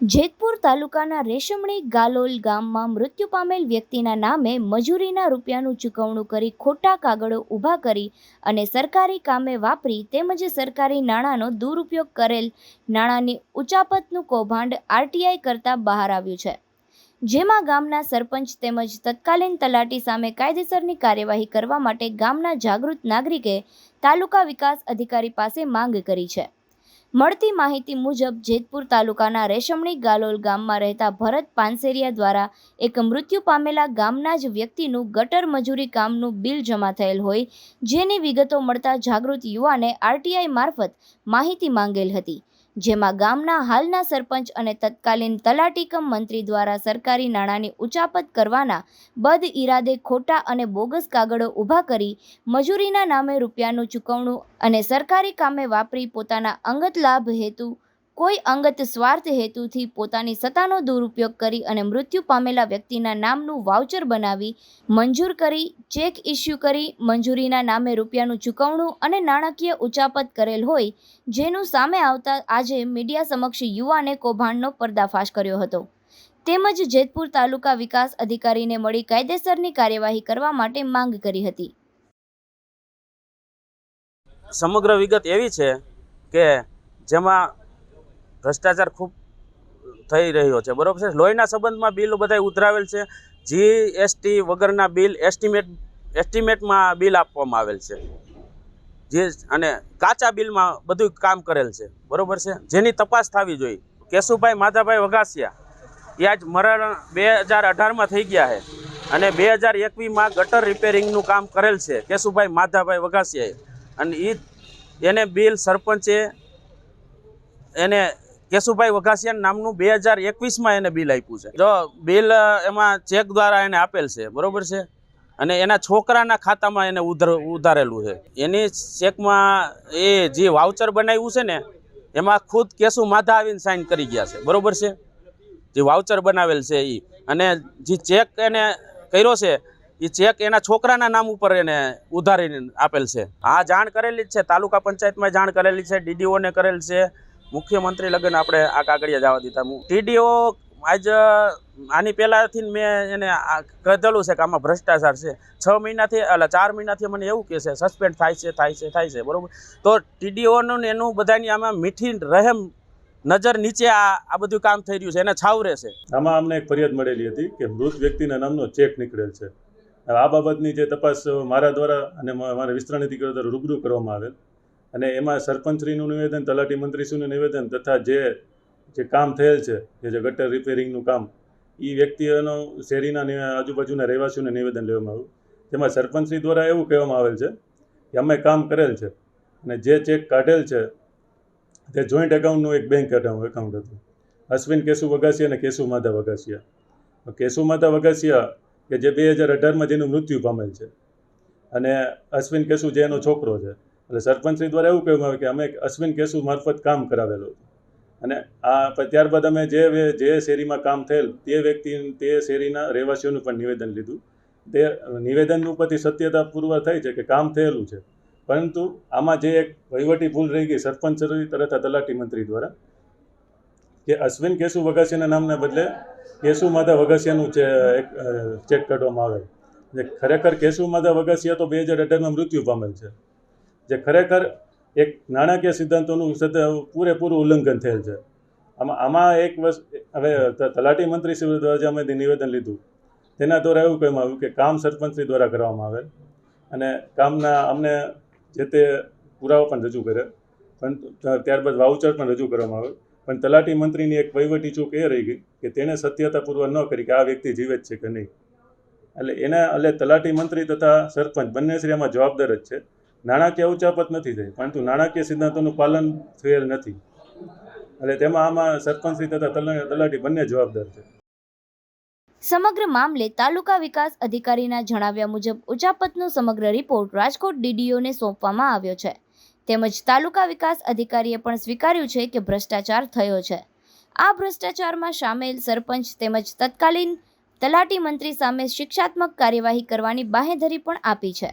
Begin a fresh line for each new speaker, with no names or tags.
જેતપુર તાલુકાના રેશમણી ગાલોલ ગામમાં મૃત્યુ પામેલ વ્યક્તિના નામે મજૂરીના રૂપિયાનું ચૂકવણું કરી ખોટા કાગળો ઊભા કરી અને સરકારી કામે વાપરી તેમજ સરકારી નાણાંનો દુરુપયોગ કરેલ નાણાંની ઉચાપતનું કૌભાંડ આરટીઆઈ કરતાં બહાર આવ્યું છે. જેમાં ગામના સરપંચ તેમજ તત્કાલીન તલાટી સામે કાયદેસરની કાર્યવાહી કરવા માટે ગામના જાગૃત નાગરિકે તાલુકા વિકાસ અધિકારી પાસે માંગ કરી છે. મળતી માહિતી મુજબ જેતપુર તાલુકાના રેશમણી ગાલોલ ગામમાં રહેતા ભરત પાનસેરિયા દ્વારા એક મૃત્યુ પામેલા ગામના જ વ્યક્તિનું ગટર મજૂરી કામનું બિલ જમા થયેલ હોય, જેની વિગતો મળતા જાગૃત યુવાને આરટીઆઈ મારફત માહિતી માંગેલ હતી. જેમાં ગામના હાલના સરપંચ અને તત્કાલીન તલાટીકમ મંત્રી દ્વારા સરકારી નાણાંની ઉચાપત કરવાના બદ ઇરાદે ખોટા અને બોગસ કાગળો ઊભા કરી મજૂરીના નામે રૂપિયાનું ચૂકવણું અને સરકારી કામે વાપરી પોતાના અંગત લાભ હેતુ કોઈ અંગત સ્વાર્થ હેતુથી પોતાની સત્તાનો દુરુપયોગ કરી અને મૃત્યુ પામેલા વ્યક્તિના નામનું વાઉચર બનાવી, મંજૂર કરી ચેક ઇસ્યુ કરી, મંજૂરીના નામે રૂપિયાનું ચૂકવણું અને નાણાકીય ઉચાપત કરેલ હોય, જેનું સામે આવતા આજે મીડિયા સમક્ષ યુવાને કૌભાંડનો પર્દાફાશ કર્યો હતો. તેમજ જેતપુર તાલુકા વિકાસ અધિકારીને મળી કાયદેસરની કાર્યવાહી કરવા માટે માંગ કરી હતી.
સમગ્ર વિગત એવી છે કે જેમાં ભ્રષ્ટાચાર ખૂબ થઈ રહ્યો છે. બરોબર છે? લોહીના સંબંધમાં બિલ બધા ઉતરાવેલ છે. જીએસટી વગરના બિલ એસ્ટિમેટ એસ્ટિમેટમાં બિલ આપવામાં આવેલ છે. જે અને કાચા બિલમાં બધું કામ કરેલ છે. બરોબર છે? જેની તપાસ થવી જોઈએ. કેશુભાઈ માધાભાઈ વઘાસિયા, એ આજ મરણ બે હજાર અઢારમાં થઈ ગયા છે અને બે હજાર એકવીસમાં ગટર રિપેરિંગનું કામ કરેલ છે કેશુભાઈ માધાભાઈ વઘાસિયાએ. અને એ એને બિલ સરપંચે એને કેશુભાઈ વઘાસિયા નામનું બે હજાર એકવીસમાં એને બિલ આપ્યું છે. જો બિલ એમાં ચેક દ્વારા એને આપેલ છે, બરોબર છે? અને એના છોકરાના ખાતામાં એને ઉધર, ઉધારેલું છે. એની ચેકમાં એ જે વાઉચર બનાવ્યું છે ને, એમાં ખુદ કેશુ માધા આવીને સાઇન કરી ગયા છે, બરોબર છે? જે વાઉચર બનાવેલ છે એ અને જે ચેક એને કર્યો છે એ ચેક એના છોકરાના નામ ઉપર એને ઉધારીને આપેલ છે. હા જાણ કરેલી જ છે, તાલુકા પંચાયતમાં જાણ કરેલી છે, ડીડીઓને કરેલ છે મુખ્યમંત્રી લગ્ન આપણે આ કાગળિયા જવા દીધા. ટીડીઓ આજ આની પહેલાંથી મેં એને કહેલું છે કે આમાં ભ્રષ્ટાચાર છે. છ મહિનાથી એટલે ચાર મહિનાથી મને એવું કહે છે, સસ્પેન્ડ થાય છે થાય છે થાય છે. બરાબર? તો ટીડીઓનું ને એનું બધાની આમાં મીઠી રહેમ નજર નીચે આ આ બધું કામ થઈ રહ્યું છે. એને છાવરે છે.
આમાં અમને એક ફરિયાદ મળેલી હતી કે મૃત વ્યક્તિના નામનો ચેક નીકળેલ છે. આ બાબતની જે તપાસ મારા દ્વારા અને મારા વિસ્તરણ અધિકારી દ્વારા રૂબરૂ કરવામાં આવેલ. અને એમાં સરપંચશ્રીનું નિવેદન, તલાટી મંત્રીશ્રીનું નિવેદન તથા જે જે કામ થયેલ છે જે જે ગટર રિપેરિંગનું કામ એ વ્યક્તિઓનો શેરીના આજુબાજુના રહેવાસીઓને નિવેદન લેવામાં આવ્યું. તેમાં સરપંચશ્રી દ્વારા એવું કહેવામાં આવેલ છે કે અમે કામ કરેલ છે અને જે ચેક કાઢેલ છે, તે જોઈન્ટ એકાઉન્ટનું એક બેંક એકાઉન્ટ હતું. અશ્વિન કેશુ વગાસિયા અને કેશુ માધા વગાસિયા કેશુ માધા વગાસિયા કે જે બે હજાર અઢારમાં જેનું મૃત્યુ પામેલ છે અને અશ્વિન કેશુ જે એનો છોકરો છે એટલે સરપંચશ્રી દ્વારા એવું કહેવામાં આવે કે અમે અશ્વિન કેસુ મારફત કામ કરાવેલું અને આ ત્યારબાદ અમે જે જે શેરીમાં કામ થયેલ તે વ્યક્તિ, તે શેરીના રહેવાસીઓનું પણ નિવેદન લીધું. તે નિવેદન ઉપરથી સત્યતા પૂર્વ થઈ છે કે કામ થયેલું છે. પરંતુ આમાં જે એક વહીવટી ભૂલ રહી ગઈ સરપંચ તથા તલાટી મંત્રી દ્વારા, કે અશ્વિન કેશુ વગાસિયાના નામના બદલે કેશુ માધા વગાસિયાનું છે એક ચેક કાઢવામાં આવે. ખરેખર કેશુ માધા વગાસિયા તો બે હજાર અઢારમાં મૃત્યુ પામેલ છે. જે ખરેખર એક નાણાકીય સિદ્ધાંતોનું પૂરેપૂરું ઉલ્લંઘન થયેલ છે. આમાં આમાં એક વસ્તુ હવે તલાટી મંત્રી શ્રી દ્વારા જે અમે નિવેદન લીધું, તેના દ્વારા એવું કહેવામાં આવ્યું કે કામ સરપંચશ્રી દ્વારા કરવામાં આવેલ. અને કામના, અમને જે તે પુરાવા પણ રજૂ કરે પણ ત્યારબાદ વાઉચર પણ રજૂ કરવામાં આવે પણ તલાટી મંત્રીની એક વહીવટી ચૂક એ રહી ગઈ કે તેણે સત્યતાપૂર્વક ન કરી કે આ વ્યક્તિ જીવે જ છે કે નહીં. એટલે એના, એટલે તલાટી મંત્રી તથા સરપંચ બંને શ્રી આમાં જવાબદાર જ છે. નાણાકીય ઉચાપત નથી થઈ. પરંતુ નાણાકીય સિદ્ધાંતોનું પાલન થયેલ નથી. એટલે તેમાં આમાં સરપંચશ્રી તથા તલાટી બંને જવાબદાર છે.
સમગ્ર મામલે તાલુકા વિકાસ અધિકારીના જણાવ્યા મુજબ ઉચાપતનો સમગ્ર રિપોર્ટ રાજકોટ ડીડીઓને સોંપવામાં આવ્યો છે. તેમજ તાલુકા વિકાસ અધિકારીએ પણ સ્વીકાર્યું છે કે ભ્રષ્ટાચાર થયો છે. આ ભ્રષ્ટાચારમાં સામેલ સરપંચ તેમજ તત્કાલીન તલાટી મંત્રી સામે શિક્ષાત્મક કાર્યવાહી કરવાની બાહેધરી પણ આપી છે.